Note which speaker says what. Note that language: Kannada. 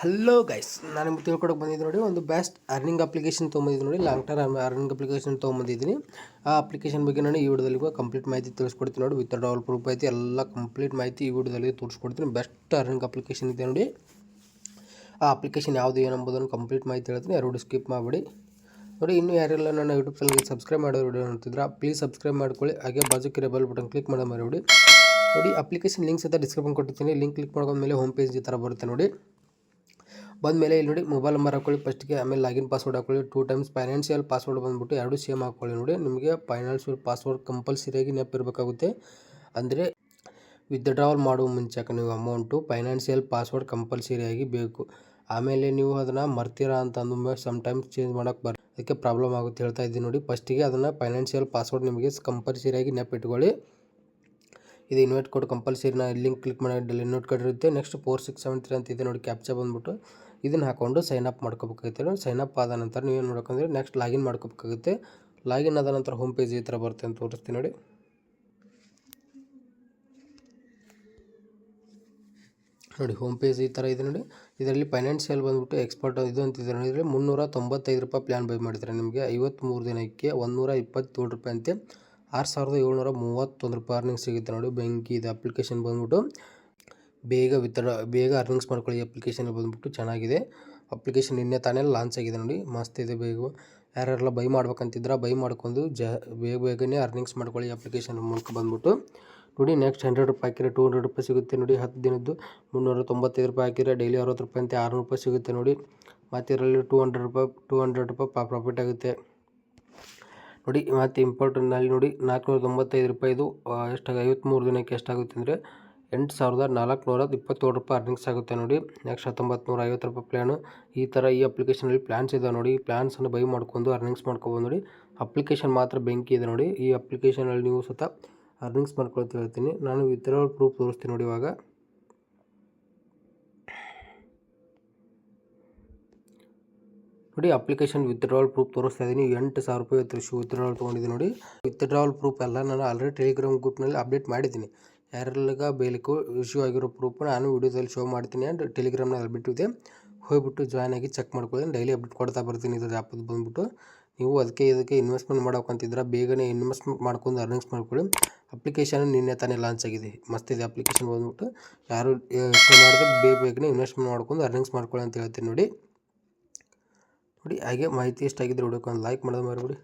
Speaker 1: ಹಲೋ ಗೈಸ್ ನಾನು ನಿಮ್ಗೆ ತಿಳ್ಕೊಡಕ್ಕೆ ಬಂದಿದ್ದು ನೋಡಿ, ಒಂದು ಬೆಸ್ಟ್ ಅರ್ನಿಂಗ್ ಅಪ್ಲಿಕೇಶನ್ ತೊಗೊಂಬಂದಿದ್ದು ನೋಡಿ ಲಾಂಗ್ ಟರ್ಮ್ ಅರ್ನಿಂಗ್ ಅಪ್ಲಿಕೇಶನ್ ತೊಗೊಂಬಂದಿದ್ದೀನಿ. ಆ ಅಪ್ಲಿಕೇಶನ್ ಬಗ್ಗೆ ನಾನು ಈ ವಿಡಿಯೋದಲ್ಲಿ ಕಂಪ್ಲೀಟ್ ಮಾಹಿತಿ ತಿಳಿಸ್ಕೊಡ್ತೀನಿ ನೋಡಿ. ವಿತ್ ಡಾಲ್ ಪ್ರೂಫ್ ಐತಿ, ಎಲ್ಲ ಕಂಪ್ಲೀಟ್ ಮಾಹಿತಿ ಈ ವಿಡಿಯೋದಲ್ಲಿ ತೋರಿಸ್ಕೊಡ್ತೀನಿ. ಬೆಸ್ಟ್ ಅರ್ನಿಂಗ್ ಅಪ್ಲಿಕೇಶನ್ ಇದೆ ನೋಡಿ. ಆ ಅಪ್ಲಿಕೇಶನ್ ಯಾವುದು ಏನಂಬುದನ್ನು ಕಂಪ್ಲೀಟ್ ಮಾಹಿತಿ ಹೇಳ್ತೀನಿ. ಎರಡು ಸ್ಕಿಪ್ ಮಾಡಿಬಿಡಿ. ನೋಡಿ, ಇನ್ನೂ ಯಾರೆಲ್ಲ ನನ್ನ ಯೂಟ್ಯೂಬ್ ಚಾನಲ್ಗೆ ಸಬ್ಸ್ಕ್ರೈಬ್ ಮಾಡೋ ವಿಡಿಯೋ ನೋಡ್ತಿದ್ರೆ ಪ್ಲೀಸ್ ಸಬ್ಸ್ಕ್ರೈಬ್ ಮಾಡ್ಕೊಳ್ಳಿ. ಹಾಗೆ ಬಾಜುಕಿರೋ ಬೆಲ್ ಬಟನ್ ಕ್ಲಿಕ್ ಮಾಡೋ ಮರಿಬಿಡಿ. ನೋಡಿ ಅಪ್ಲಿಕೇಶನ್ ಲಿಂಕ್ಸ್ ಅಂತ ಡಿಸ್ಕ್ರಿಪ್ಷನ್ ಕೊಟ್ಟಿರ್ತೀನಿ. ಲಿಂಕ್ ಕ್ಲಿಕ್ ಮಾಡ್ಕೊಂಡ್ಮೇಲೆ ಹೋಮ್ ಪೇಜ್ ಈ ಥರ ಬರುತ್ತೆ ನೋಡಿ. ಬಂದಮೇಲೆ ಇಲ್ಲಿ ನೋಡಿ ಮೊಬೈಲ್ ನಂಬರ್ ಹಾಕೊಳ್ಳಿ. ಫಸ್ಟ್ಗೆ ಆಮೇಲೆ ಲಾಗಿನ್ ಪಾಸ್ವರ್ಡ್ ಹಾಕೊಳ್ಳಿ. ಟೂ ಟೈಮ್ಸ್ ಫೈನಾನ್ಷಿಯಲ್ ಪಾಸ್ವರ್ಡ್ ಬಂದುಬಿಟ್ಟು ಎರಡು ಸೇಮ್ ಹಾಕೊಳ್ಳಿ ನೋಡಿ. ನಿಮಗೆ ಫೈನಾನ್ಷಿಯಲ್ ಪಾಸ್ವರ್ಡ್ ಕಂಪಲ್ಸರಿಯಾಗಿ ನೆನಪಿರಬೇಕಾಗುತ್ತೆ ಅಂದರೆ ವಿತ್ಡ್ರಾವಲ್ ಮಾಡುವ ಮುಂಚೆಕ ನೀವು ಅಮೌಂಟು ಫೈನಾನ್ಷಿಯಲ್ ಪಾಸ್ವರ್ಡ್ ಕಂಪಲ್ಸರಿಯಾಗಿ ಬೇಕು. ಆಮೇಲೆ ನೀವು ಅದನ್ನು ಮರ್ತೀರಾ ಅಂತ ಅಂದಮೇಲೆ ಸಮ್ಟೈಮ್ಸ್ ಚೇಂಜ್ ಮಾಡೋಕ್ಕೆ ಬರ್, ಅದಕ್ಕೆ ಪ್ರಾಬ್ಲಮ್ ಆಗುತ್ತೆ ಹೇಳ್ತಾ ಇದ್ದೀನಿ ನೋಡಿ. ಫಸ್ಟಿಗೆ ಅದನ್ನು ಫೈನಾನ್ಷಿಯಲ್ ಪಾಸ್ವರ್ಡ್ ನಿಮಗೆ ಕಂಪಲ್ಸರಿಯಾಗಿ ನೆನಪಿಟ್ಕೊಳ್ಳಿ ಇದು ಇನ್ವೈಟ್ ಕೋಡ್ ಕಂಪಲ್ಸರಿ ನಾ ಲಿಂಕ್ ಕ್ಲಿಕ್ ಮಾಡಿ ಇನ್ವೈಟ್ ಕೋಡ್ ಇರುತ್ತೆ. Next four six seven three ಅಂತ ಇದೆ ನೋಡಿ ಕ್ಯಾಪ್ಚಾ ಬಂದುಬಿಟ್ಟು ಇದನ್ನು ಹಾಕ್ಕೊಂಡು ಸೈನ್ ಅಪ್ ಮಾಡ್ಕೋಬೇಕಾಗುತ್ತೆ ಸೈನ್ ಅಪ್ ಆದ ನಂತರ ನೀವು ಏನು ಮಾಡ್ಬೇಕಂದ್ರೆ ನೆಕ್ಸ್ಟ್ ಲಾಗಿನ್ ಮಾಡ್ಕೋಬೇಕಾಗುತ್ತೆ. ಲಾಗಿನ್ ಆದ ನಂತರ ಹೋಮ್ ಪೇಜ್ ಈ ಥರ ಬರುತ್ತೆ ಅಂತ ತೋರಿಸ್ತೀನಿ ನೋಡಿ. ನೋಡಿ ಹೋಮ್ ಪೇಜ್ ಈ ಥರ ಇದೆ ನೋಡಿ. ಇದರಲ್ಲಿ ಫೈನಾನ್ಷಿಯಲ್ ಬಂದುಬಿಟ್ಟು ಎಕ್ಸ್ಪರ್ಟ್ ಇದು ಅಂತಿದೆ ನೋಡಿ. ಮುನ್ನೂರ ತೊಂಬತ್ತೈದು ರೂಪಾಯಿ ಪ್ಲ್ಯಾನ್ ಬೈ ಮಾಡಿದ್ದಾರೆ ನಿಮಗೆ ಐವತ್ತ್ಮೂರು ದಿನಕ್ಕೆ ಒಂದೂರ ಇಪ್ಪತ್ತೇಳು ರೂಪಾಯಿ ಅಂತೆ. ಆರು ಸಾವಿರದ ಏಳ್ನೂರ ಮೂವತ್ತೊಂದು ರೂಪಾಯಿ ಅರ್ನಿಂಗ್ ಸಿಗುತ್ತೆ ನೋಡಿ. ಬ್ಯಾಂಕ್ ಇದು ಅಪ್ಲಿಕೇಶನ್ ಬಂದ್ಬಿಟ್ಟು ಬೇಗ ವಿತಡ ಬೇಗ ಅರ್ನಿಂಗ್ಸ್ ಮಾಡ್ಕೊಳ್ಳಿ ಅಪ್ಲಿಕೇಶನ್ ಬಂದ್ಬಿಟ್ಟು ಚೆನ್ನಾಗಿದೆ. ಅಪ್ಲಿಕೇಶನ್ ನಿನ್ನೆ ತಾನೇ ಲಾಂಚ್ ಆಗಿದೆ ನೋಡಿ. ಮಸ್ತ್ ಇದೆ ಬೇಗ. ಯಾರ್ಯಾರೆಲ್ಲ ಬೈ ಮಾಡ್ಬೇಕಂತಿದ್ರೆ ಬೈ ಮಾಡ್ಕೊಂಡು ಜ, ಬೇಗ ಬೇಗನೆ ಅರ್ನಿಂಗ್ಸ್ ಮಾಡ್ಕೊಳ್ಳಿ ಅಪ್ಲಿಕೇಶನ್ ಮೂಲಕ ಬಂದ್ಬಿಟ್ಟು. ನೋಡಿ ನೆಕ್ಸ್ಟ್ ಹಂಡ್ರೆಡ್ ರೂಪಾಯಿ ಹಾಕಿದ್ರೆ ಟೂ ಹಂಡ್ರೆಡ್ ರೂಪಾಯಿ ಸಿಗುತ್ತೆ ನೋಡಿ. ಹತ್ತು ದಿನದ್ದು ಮುನ್ನೂರ ತೊಂಬತ್ತೈದು ರೂಪಾಯಿ ಹಾಕಿದ್ರೆ ಡೈಲಿ ಅರವತ್ತು ರೂಪಾಯಿ ಅಂತ ಆರುನೂರು ರೂಪಾಯಿ ಸಿಗುತ್ತೆ ನೋಡಿ. ಮತ್ತು ಇದರಲ್ಲಿ ಟೂ ಹಂಡ್ರೆಡ್ ರೂಪಾಯಿ ಟೂ ಹಂಡ್ರೆಡ್ ರೂಪಾಯಿ ಪ್ರಾಫಿಟ್ ಆಗುತ್ತೆ. ನೋಡಿ, ಮತ್ತು ಇಂಪಾರ್ಟೆಂಟ್ನಲ್ಲಿ ನೋಡಿ ನಾಲ್ಕುನೂರ ತೊಂಬತ್ತೈದು ರೂಪಾಯಿದು ಎಷ್ಟಾಗ ಐವತ್ತ್ಮೂರು ದಿನಕ್ಕೆ ಎಷ್ಟಾಗುತ್ತೆ ಅಂದರೆ ಎಂಟು ಸಾವಿರದ ನಾಲ್ಕುನೂರ ಇಪ್ಪತ್ತೇಳು ರೂಪಾಯಿ ಅರ್ನಿಂಗ್ಸ್ ಆಗುತ್ತೆ ನೋಡಿ. ನೆಕ್ಸ್ಟ್ ಹತ್ತೊಂಬತ್ತು ನೂರ ಐವತ್ತು ರೂಪಾಯಿ ಪ್ಲ್ಯಾನು ಈ ಥರ ಈ ಅಪ್ಲಿಕೇಶನಲ್ಲಿ ಪ್ಲ್ಯಾನ್ಸ್ ಇದೆ ನೋಡಿ. ಈ ಪ್ಲ್ಯಾನ್ಸನ್ನು ಬೈ ಮಾಡ್ಕೊಂಡು ಅರ್ನಿಂಗ್ಸ್ ಮಾಡ್ಕೊಬೋದು ನೋಡಿ. ಅಪ್ಲಿಕೇಶನ್ ಮಾತ್ರ ಬೆಂಕಿ ಇದೆ ನೋಡಿ. ಈ ಅಪ್ಲಿಕೇಶನಲ್ಲಿ ನೀವು ಸತ ಅರ್ನಿಂಗ್ಸ್ ಮಾಡ್ಕೊಳ್ತಾ ಹೇಳ್ತೀನಿ ನಾನು ವಿತ್ಡ್ರಾವಲ್ ಪ್ರೂಫ್ ತೋರಿಸ್ತೀನಿ ನೋಡಿ ಇವಾಗ. ನೋಡಿ ಅಪ್ಲಿಕೇಶನ್ ವಿತ್ಡ್ರಾವಲ್ ಪ್ರೂಫ್ ತೋರಿಸ್ತಾ ಇದ್ದೀನಿ ಎಂಟು ಸಾವಿರ ರೂಪಾಯಿ ವಿತ್ಡ್ರಾವಲ್ ತೊಗೊಂಡಿದ್ದೀನಿ ನೋಡಿ. ವಿತ್ಡ್ರಾವಲ್ ಪ್ರೂಫ್ ಎಲ್ಲ ನಾನು ಆಲ್ರೆಡಿ ಟೆಲಿಗ್ರಾಮ್ ಗ್ರೂಪ್ನಲ್ಲಿ ಅಪ್ಡೇಟ್ ಮಾಡಿದ್ದೀನಿ. ಯಾರೆಲ್ಲ ಬೇಲಿಕ್ಕೂ ಇಶ್ಯೂ ಆಗಿರೋ ಪ್ರೂಫ್ ನಾನು ವೀಡಿಯೋದಲ್ಲಿ ಶೋ ಮಾಡ್ತೀನಿ ಆ್ಯಂಡ್ ಟೆಲಿಗ್ರಾಮ್ನಲ್ಲಿ ಬಿಟ್ಟಿದೆ ಹೋಗಿಬಿಟ್ಟು ಜಾಯ್ನ್ ಆಗಿ ಚೆಕ್ ಮಾಡ್ಕೊಳ್ಳಿ. ಡೈಲಿ ಅಪ್ಡೇಟ್ ಕೊಡ್ತಾ ಬರ್ತೀನಿ ಇದ್ರ ಆ್ಯಪದು ಬಂದುಬಿಟ್ಟು. ನೀವು ಅದಕ್ಕೆ ಇದಕ್ಕೆ ಇನ್ವೆಸ್ಟ್ಮೆಂಟ್ ಮಾಡೋಕ್ಕಂತಿದ್ರೆ ಬೇಗನೆ ಇನ್ವೆಸ್ಟ್ಮೆಂಟ್ ಮಾಡ್ಕೊಂಡು ಅರ್ನಿಂಗ್ಸ್ ಮಾಡ್ಕೊಳ್ಳಿ. ಅಪ್ಲಿಕೇಶನ್ ನಿನ್ನೆ ತಾನೇ ಲಾಂಚ್ ಆಗಿದೆ. ಮಸ್ತಿದೆ ಅಪ್ಲಿಕೇಶನ್ ಬಂದುಬಿಟ್ಟು. ಯಾರು ಮಾಡಿದ್ರೆ ಬೇಗ ಬೇಗನೆ ಇನ್ವೆಸ್ಟ್ಮೆಂಟ್ ಮಾಡ್ಕೊಂಡು ಅರ್ನಿಂಗ್ಸ್ ಮಾಡ್ಕೊಳ್ಳಿ ಅಂತ ಹೇಳ್ತೀನಿ ನೋಡಿ. ನೋಡಿ ಹಾಗೆ ಮಾಹಿತಿ ಎಷ್ಟಾಗಿದ್ರೆ ಒಂದು ಲೈಕ್ ಮಾಡೋದು ಮಾಡಿಬಿಡಿ